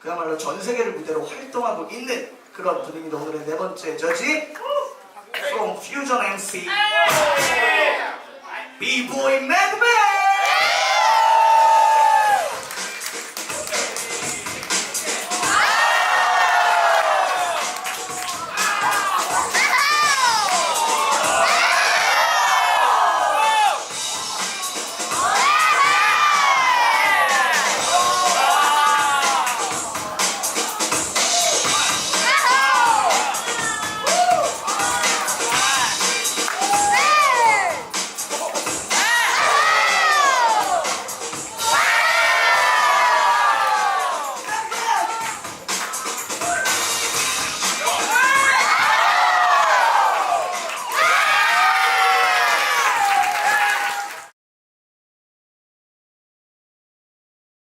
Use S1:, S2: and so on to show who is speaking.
S1: 그야말로 전 세계를 무대로 활동하고 있는 그런 분입니다. 오늘의 네 번째 저지 From Fusion MC 네. B-Boy Man